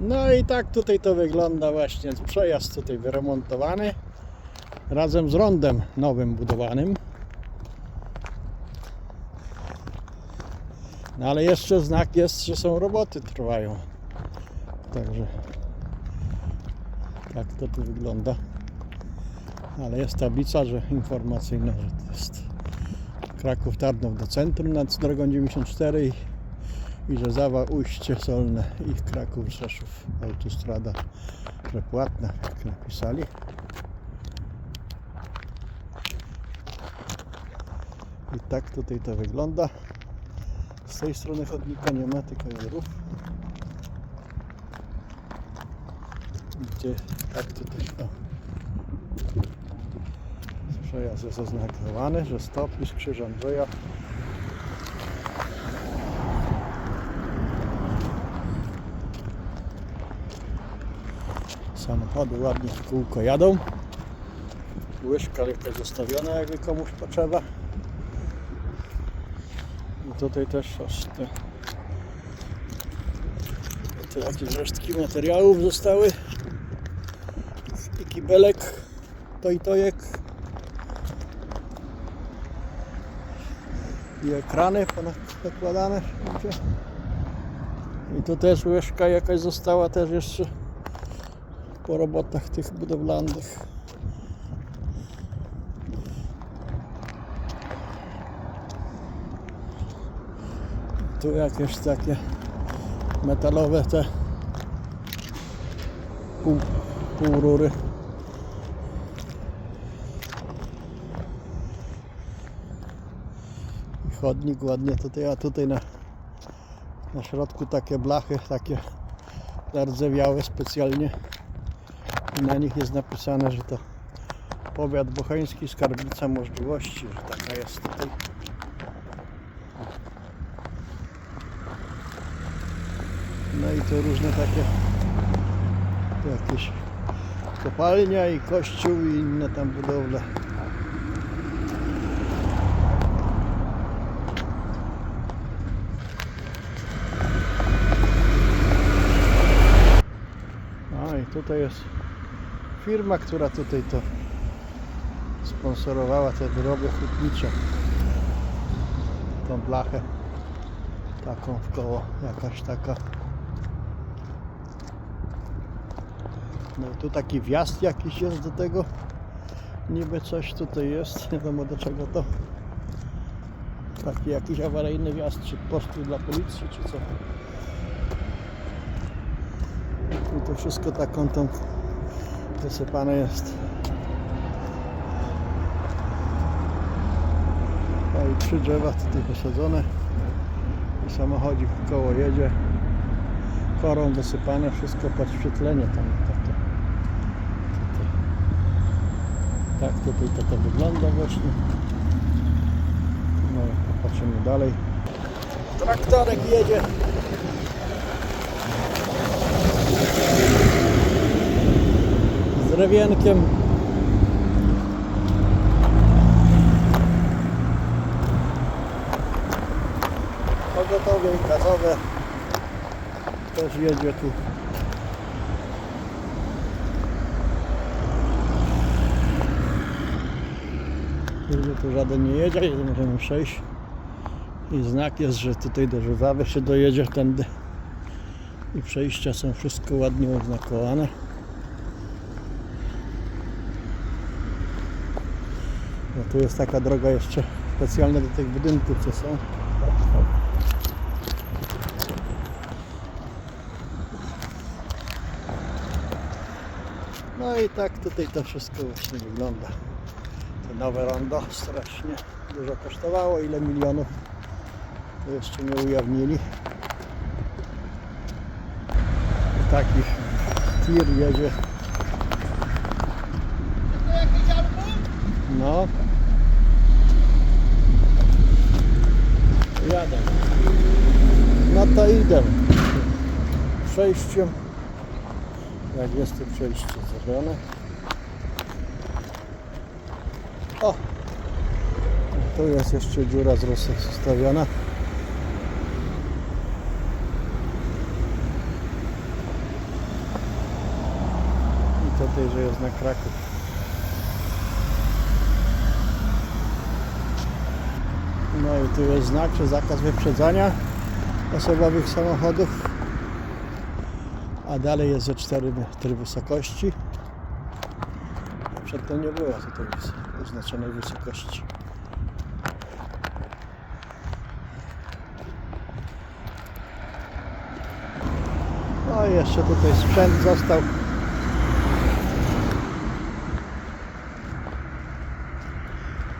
No i tak tutaj to wygląda właśnie. Przejazd tutaj wyremontowany. Razem z rondem nowym budowanym. No ale jeszcze znak jest, że są roboty trwają. Także tak to tu wygląda. Ale jest tablica, że informacyjna, że to jest Kraków Tarnów do centrum nad drogą 94 i, i że Zawa Ujście Solne i Kraków Rzeszów autostrada, że płatna, jak napisali. I tak tutaj to wygląda. Z tej strony chodnika nie ma, tylko rów. Gdzie tak tutaj o. Przejazd jest oznakowany, że stop i krzyż Andrzeja. Samochody ładnie w kółko jadą. Łyżka jakaś zostawiona, jakby komuś potrzeba. I tutaj też te, te jakieś resztki materiałów zostały. I kibelek, to i tojek. I ekrany ponad- nakładane wszędzie. I tu też łyżka jakaś została też jeszcze po robotach tych budowlanych. Tu jakieś takie metalowe te pół, pół rury. Chodnik ładnie tutaj, a tutaj na, na środku takie blachy, takie zardzewiałe specjalnie. Na nich jest napisane, że to powiat bocheński, skarbnica możliwości, że taka jest tutaj. No i to różne takie jakieś kopalnia i kościół i inne tam budowle. Tutaj jest firma, która tutaj to sponsorowała te wyroby hutnicze. Tą blachę taką w koło, jakaś taka. No tu taki wjazd jakiś jest do tego. Niby coś tutaj jest, nie wiadomo do czego to. Taki jakiś awaryjny wjazd, czy postu dla policji, czy co. I to wszystko taką tą wysypane jest. A i trzy drzewa tutaj posadzone. I samochodzik koło jedzie. Korą wysypane, wszystko podświetlenie tam takie. Tutaj. Tak tutaj to, to wygląda właśnie. No popatrzymy dalej. Traktorek jedzie. Z rewienkiem. Pogotowie i gazowe też jedzie tu. Kurde, tu żaden nie jedzie, nie możemy przejść. I znak jest, że tutaj do Żuwawy się dojedzie tędy. I przejścia są wszystko ładnie oznakowane. No tu jest taka droga jeszcze specjalna do tych budynków, co są. No i tak tutaj to wszystko właśnie wygląda. To nowe rondo strasznie dużo kosztowało. Ile milionów jeszcze nie ujawnili. I taki tir jedzie. No. Opowiadam. No to idę. Przejściem. Jak jest to przejście zrobione. O! Tu jest jeszcze dziura z rusek zostawiona. I tutaj, że jest na Kraków. No tu jest znak, że zakaz wyprzedzania osobowych samochodów. A dalej jest ze 4 metry wysokości. Przedtem nie było tutaj oznaczonej wysokości. No i jeszcze tutaj sprzęt został.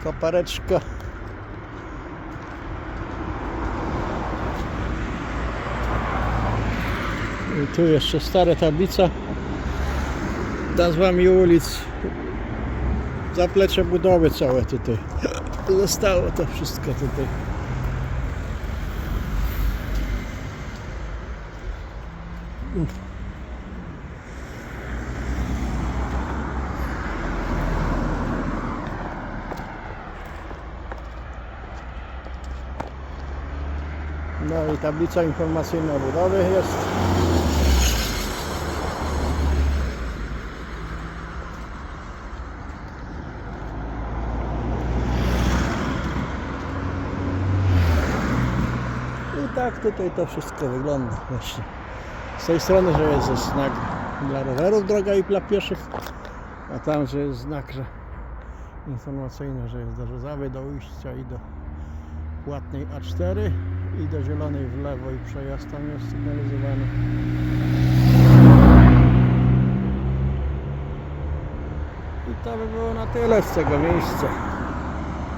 Kopareczka. I tu jeszcze stara tablica nazwami ulic. Zaplecze budowy całe tutaj. Zostało to wszystko tutaj. No i tablica informacyjna budowy jest. I tutaj to wszystko wygląda właśnie. Z tej strony, że jest znak dla rowerów droga i dla pieszych, a tam, że jest znak, że informacyjny, że jest do Rzezawy, do ujścia i do płatnej A4 i do zielonej w lewo i przejazd tam jest sygnalizowany. I to by było na tyle z tego miejsca.